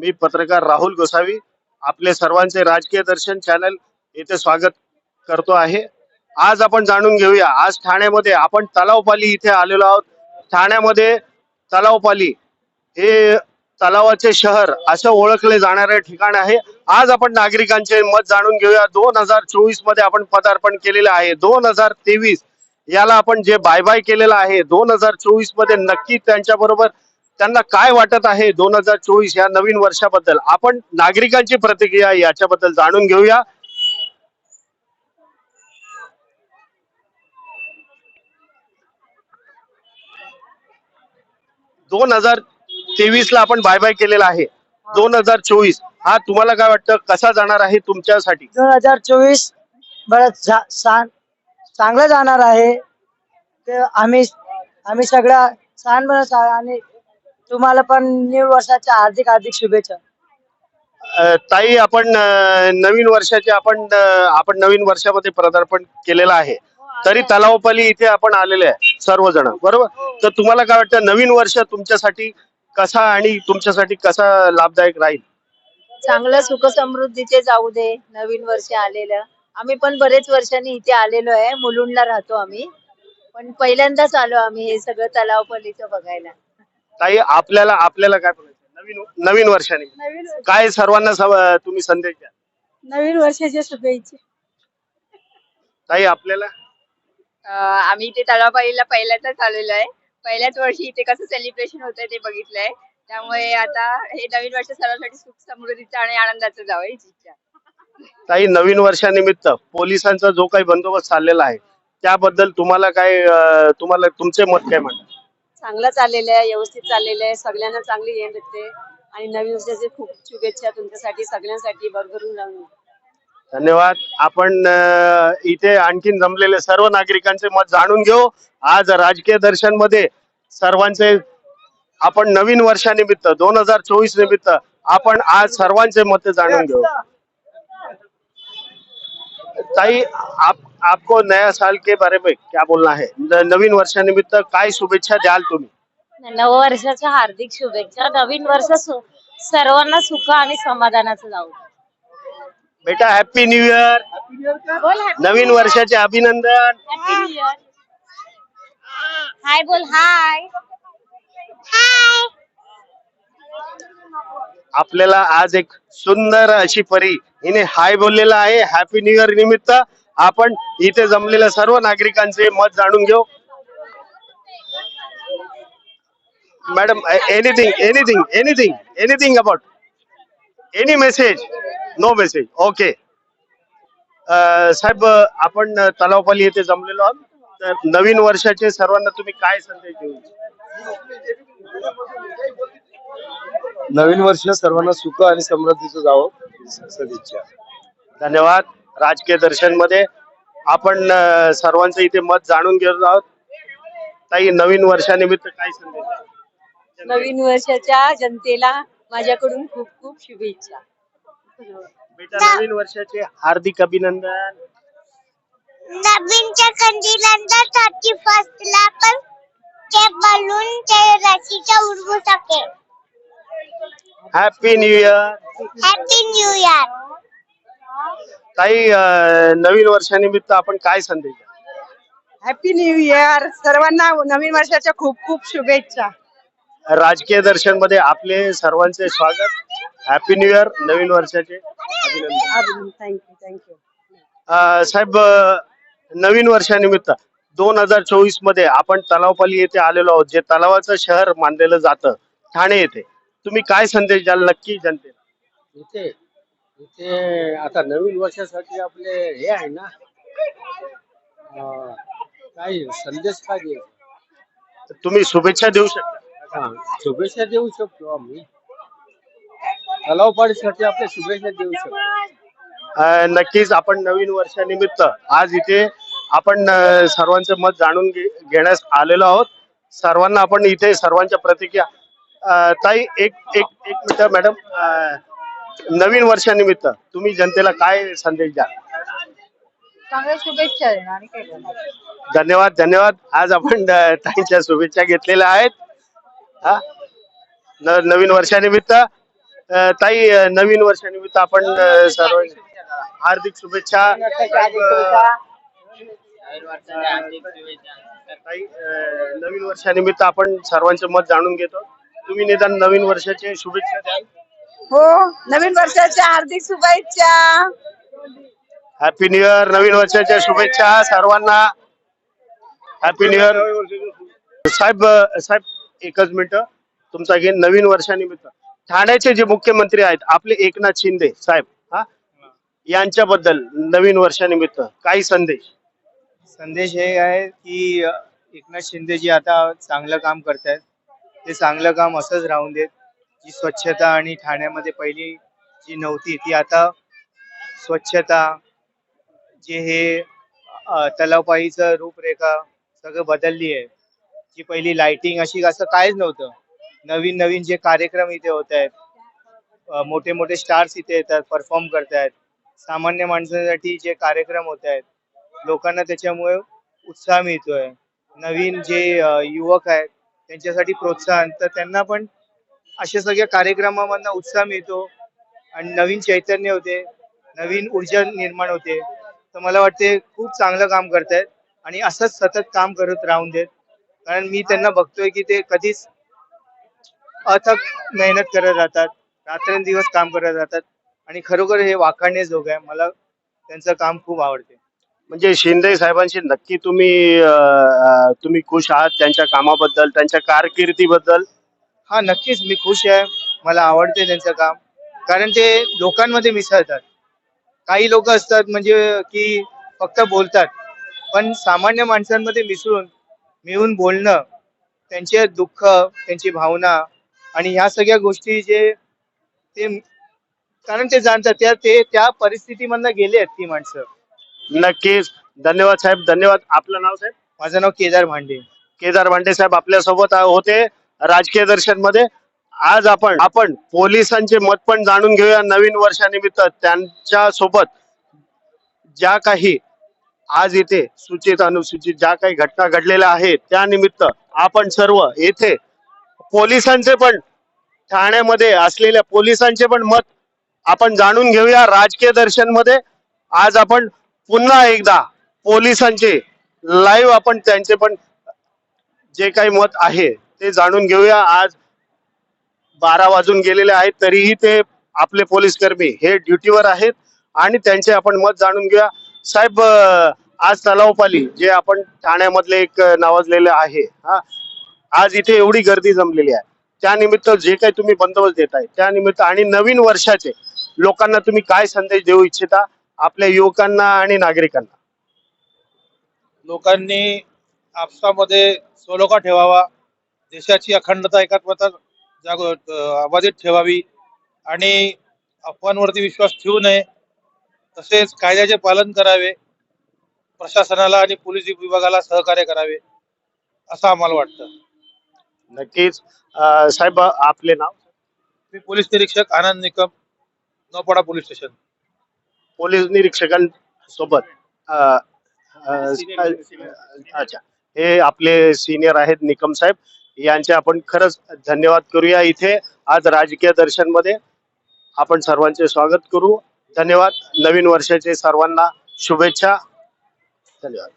मी पत्रकार राहुल गोसावी आपले सर्वांचे राजकीय दर्शन चॅनल येथे स्वागत करतो आहे. आज आपण जाणून घेऊया आज ठाण्यामध्ये आपण तलावपाली इथे आलेलो आहोत. ठाण्यामध्ये तलावपाली हे तलावाचे शहर असं ओळखले जाणारे ठिकाण आहे. आज आपण नागरिकांचे मत जाणून घेऊया. दोन हजार चोवीसमध्ये आपण पदार्पण केलेलं आहे. दोन हजार तेवीस याला आपण जे बाय बाय केलेलं आहे दोन हजार चोवीसमध्ये नक्की त्यांच्या बरोबर त्यांना काय वाटत आहे दोन हजार चोवीस या नवीन वर्षाबद्दल? आपण नागरिकांची प्रतिक्रिया याच्याबद्दल जाणून घेऊया. दोन हजार तेवीस ला आपण बाय बाय केलेला आहे. दोन हजार चोवीस हा तुम्हाला काय वाटतं? कसा जाणार आहे तुमच्यासाठी? दोन हजार चोवीस बरंच चांगलं जाणार आहे. ते आम्ही आम्ही सगळ्या छान आणि तुम्हाला पण न्यू वर्षाच्या हार्दिक हार्दिक शुभेच्छा. अ, ताई आपण अ, नवीन वर्षाचे आपण अ, आपण नवीन वर्षामध्ये पदार्पण केलेलं आहे. तरी तलावपाली इथे आपण आलेले आहे सर्वजण. बरोबर? तर तुम्हाला काय वाटतं नवीन वर्ष तुमच्यासाठी कसा आणि तुमच्यासाठी कसा लाभदायक राहील? चांगलं सुख समृद्धीचे जाऊ दे नवीन वर्ष आलेलं. आम्ही पण बरेच वर्षांनी इथे आलेलो आहे मुलुंडला राहतो आम्ही. पण पहिल्यांदाच आलो आम्ही हे सगळं तलाव पलीचं बघायला. ताई आपल्याला आपल्याला काय बोलायचं? नवीन नवीन वर्षाने. नवीन काय सर्वांना सव- तुम्ही संदेश द्या. नवीन वर्षाच्या शुभेच्छा. ताई आपल्याला? अं, आम्ही इथे तलावपालीला पहिल्यांदाच आलेलो आहे. पहिल्याच वर्षी इथे कसं सेलिब्रेशन होतंय ते बघितलंय. त्यामुळे आता हे नवीन वर्ष सर्वांसाठी सुख समृद्धीचं आणि आनंदाचं जावं हीच इच्छा ताई नवीन वर्षानिमित्त पोलिसांचा जो काही बंदोबस्त चाललेला आहे त्याबद्दल तुम्हाला काय अ, तुम्हाला तुमचे मत काय म्हणतात? चांगलं चाललेलं आहे व्यवस्थित चाललेलं आहे. सगळ्यांना चांगली येण भेटते. आणि नवीन वर्षाचे खूप शुभेच्छा तुमच्यासाठी सगळ्यांसाठी. भरभरून राहून धन्यवाद. आपण अ, इथे आणखीन जमलेले सर्व नागरिकांचे मत जाणून घेऊ. आज राजकीय दर्शनमध्ये सर्वांचे आपण नवीन वर्षानिमित्त दोन हजार चोवीस निमित्त आपण आज सर्वांचे मत जाणून घेऊ. ताई आप आपको नया साल के बारे में क्या बोलना है? न- नवीन वर्षानिमित्त काय शुभेच्छा द्याल तुम्ही? नववर्षाच्या हार्दिक शुभेच्छा नवीन वर्ष सु- सर्वांना सुख आणि समाधानाचं जाऊ बेटा हॅपी न्यू इयर बोल नवीन वर्षाचे अभिनंदन. हाय बोल हाय आपल्याला आज एक सुंदर अशी परी. हिने हाय बोललेला आहे. हॅपी न्यू इयर निमित्त. आपण इथे जमलेल्या सर्व नागरिकांचे मत जाणून घेऊ. Madam anything anything anything anything about any message no message okay साहेब आपण तलावपाली येथे जमलेलो आहोत. तर नवीन वर्षाचे सर्वांना तुम्ही काय संदेश देऊ नवीन वर्ष सर्वांना सुख आणि समृद्धीचं जावं. सदिच्छा धन्यवाद. राजकीय दर्शनमध्ये आपण सर्वांचं इथे मत जाणून घेत आहोत. ताई नवीन वर्षानिमित्त काय संदेश? नवीन वर्षाच्या जनतेला माझ्याकडून खूप खूप शुभेच्छा. बेटा नवीन वर्षाचे हार्दिक अभिनंदन. नवीनच्या कंदिलांना थर्टी फर्स्ट ला पण ते बलून ते रशीच्या उडवू शकेल happy new year happy new year ताई अ, नवीन वर्षानिमित्त आपण काय संदेश द्याल? हॅपी न्यू इयर सर्वांना नवीन वर्षाच्या खूप खूप शुभेच्छा. राजकीय दर्शनमध्ये आपले सर्वांचे स्वागत. हॅपी न्यू इयर नवीन वर्षाचे अभिनंदन. थँक्यू थँक्यू अ, साहेब अ, नवीन वर्षानिमित्त दोन हजार चोवीसमध्ये आपण तलावपाली येथे आलेलो आहोत जे तलावाचं शहर मानलेलं जातं ठाणे येथे. तुम्ही काय संदेश द्याल नक्की जनतेला? इथे इथे आता नवीन वर्षासाठी आपले हे आहे ना अं, काय संदेश काय देऊ? तुम्ही शुभेच्छा देऊ शकता. हा शुभेच्छा देऊ शकतो आम्ही. तलावपाडीसाठी आपल्या शुभेच्छा देऊ शकतो. अ, नक्कीच आपण नवीन वर्षानिमित्त आज इथे आपण अ, सर्वांचं मत जाणून घे- घेण्यास आलेलो आहोत. सर्वांना आपण इथे सर्वांच्या प्रतिक्रिया अ, ताई एक एक एक मिनिट मॅडम नवीन वर्षानिमित्त तुम्ही जनतेला काय संदेश द्या चांगल्या शुभेच्छा देणार आणि काय करणार? धन्यवाद धन्यवाद. आज आपण अ, ताईंच्या शुभेच्छा घेतलेल्या आहेत. हा? न- नवीन वर्षानिमित्त. अं, ताई अं, नवीन वर्षानिमित्त आपण अं, सर्व हार्दिक शुभेच्छा. ताई अं, नवीन वर्षानिमित्त आपण सर्वांचे मत जाणून घेतो. तुम्ही निदान नवीन वर्षाचे शुभेच्छा द्याल. हो नवीन वर्षाच्या हार्दिक शुभेच्छा. हॅपी न्यू इयर नवीन वर्षाच्या शुभेच्छा सर्वांना. हॅपी न्यू इयर साहेब साहेब एकच मिनिट. तुमचा घेईन नवीन वर्षानिमित्त. ठाण्याचे जे मुख्यमंत्री आहेत आपले एकनाथ शिंदे साहेब हा? यांच्याबद्दल नवीन वर्षानिमित्त काही संदेश. संदेश हे आहे की एकनाथ शिंदेजी आता चांगलं काम करतायत. ते चांगलं काम असंच राहून देत. जी स्वच्छता आणि ठाण्यामध्ये पहिली जी नव्हती ती आता स्वच्छता जे हे तलावपाईचं रूपरेखा सगळं बदलली आहे. जी पहिली लाइटिंग अशी असं काहीच नव्हतं. नवीन नवीन जे कार्यक्रम इथे होत आहेत मोठे मोठे स्टार्स इथे येतात परफॉर्म करतायत. सामान्य माणसांसाठी जे कार्यक्रम होत आहेत लोकांना त्याच्यामुळे उत्साह मिळतोय. नवीन जे युवक आहेत त्यांच्यासाठी प्रोत्साहन तर त्यांना पण अशा सगळ्या कार्यक्रमांना उत्साह मिळतो आणि नवीन चैतन्य होते नवीन ऊर्जा निर्माण होते. तर मला वाटते खूप चांगलं काम करतायत आणि असंच सतत काम करत राहून देत. कारण मी त्यांना बघतोय की ते कधीच अथक मेहनत करत राहतात रात्रंदिवस काम करत राहतात आणि खरोखर हे वाखाणे जोग आहे. मला त्यांचं काम खूप आवडते. म्हणजे शिंदे साहेबांशी नक्की तुम्ही अं, तुम्ही खुश आहात त्यांच्या कामाबद्दल त्यांच्या कारकिर्दीबद्दल? हा नक्कीच. मी खुश आहे. मला आवडते त्यांचं काम. कारण ते लोकांमध्ये मिसळतात. काही लोक असतात म्हणजे की फक्त बोलतात. पण सामान्य माणसांमध्ये मिसळून मिळून बोलणं त्यांचे दुःख त्यांची भावना आणि ह्या सगळ्या गोष्टी जे ते कारण ते जाणतात. त्या ते त्या परिस्थितीमधनं गेले आहेत ती माणसं. नक्कीच. धन्यवाद साहेब. धन्यवाद. आपलं नाव साहेब? माझं नाव केदार भांडे. केदार भांडे साहेब आपल्यासोबत होते. राजकीय दर्शनमध्ये आज आपण आपण पोलिसांचे मत पण जाणून घेऊया नवीन वर्षानिमित्त. त्यांच्यासोबत ज्या काही आज इथे सूचित अनुसूचित ज्या काही घटना घडलेल्या आहेत त्यानिमित्त आपण सर्व येथे पोलिसांचे पण ठाण्यामध्ये असलेल्या पोलिसांचे पण मत आपण जाणून घेऊया राजकीय दर्शनमध्ये आज आपण पुन्हा एकदा पोलिसांचे लाईव्ह आपण त्यांचे पण जे काही मत आहे ते जाणून घेऊया. आज बारा वाजून गेलेले आहेत तरीही ते आपले पोलीस कर्मी हे ड्युटीवर आहेत आणि त्यांचे आपण मत जाणून घेऊया. साहेब आज तलावपाली जे आपण ठाण्यामधले एक नावाजलेले आहे हा आज इथे एवढी गर्दी जमलेली आहे. त्यानिमित्त जे काही तुम्ही बंदोबस्त देत आहे त्यानिमित्त आणि नवीन वर्षाचे लोकांना तुम्ही काय संदेश देऊ इच्छिता? आपल्या युवकांना आणि नागरिकांना. लोकांनी आपसामध्ये सोलोखा ठेवावा. देशाची अखंडता एकात्मता जाग अबाधित ठेवावी आणि अफवांवरती विश्वास ठेवू नये तसेच कायद्याचे पालन करावे प्रशासनाला आणि पोलीस विभागाला सहकार्य करावे असं आम्हाला वाटतं. नक्कीच. अं, साहेब आपले नाव? मी पोलीस निरीक्षक Anand Nikam Naupada police station. Police निरीक्षकांसोबत अं, अं, अच्छा. हे आपले सिनियर आहेत निकम साहेब. यांचे आपण खरंच धन्यवाद करूया. इथे आज राजकीय दर्शनमध्ये आपण सर्वांचे स्वागत करू. धन्यवाद. नवीन वर्षाचे सर्वांना शुभेच्छा. धन्यवाद.